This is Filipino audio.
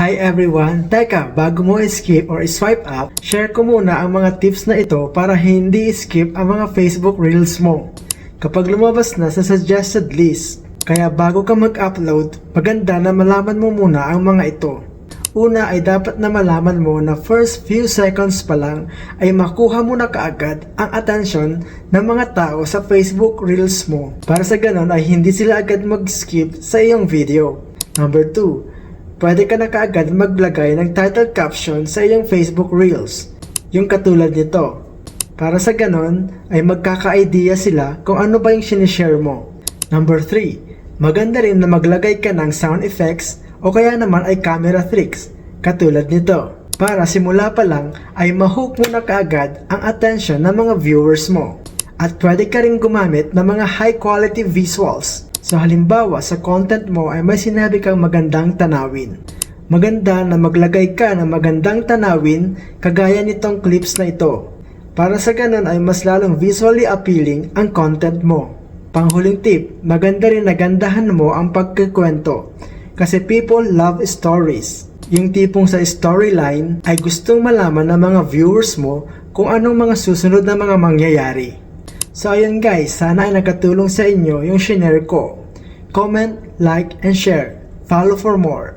Hi everyone! Teka, bago mo skip or swipe up, share ko muna ang mga tips na ito para hindi skip ang mga Facebook Reels mo. Kapag lumabas na sa suggested list, kaya bago ka mag-upload, maganda na malaman mo muna ang mga ito. Una ay dapat na malaman mo na first few seconds pa lang ay makuha mo na kaagad ang attention ng mga tao sa Facebook Reels mo para sa ganon ay hindi sila agad mag-skip sa iyong video. Number 2, pwede ka na kaagad maglagay ng title caption sa iyong Facebook Reels. Yung katulad nito. Para sa ganon ay magkaka-idea sila kung ano ba yung sinishare mo. Number 3, maganda rin na maglagay ka ng sound effects o kaya naman ay camera tricks katulad nito. Para simula pa lang ay mahook mo na kaagad ang attention ng mga viewers mo. At pwede ka rin gumamit ng mga high quality visuals. So halimbawa sa content mo ay may sinabi kang magandang tanawin. Maganda na maglagay ka ng magandang tanawin kagaya nitong clips na ito. Para sa ganun ay mas lalong visually appealing ang content mo. Panghuling tip, maganda rin na gandahan mo ang pagkikwento. Kasi people love stories. Yung tipong sa storyline ay gustong malaman ng mga viewers mo kung anong mga susunod na mga mangyayari. So ayun guys, sana ay nakatulong sa inyo yung shinare ko. Comment, like, and share. Follow for more.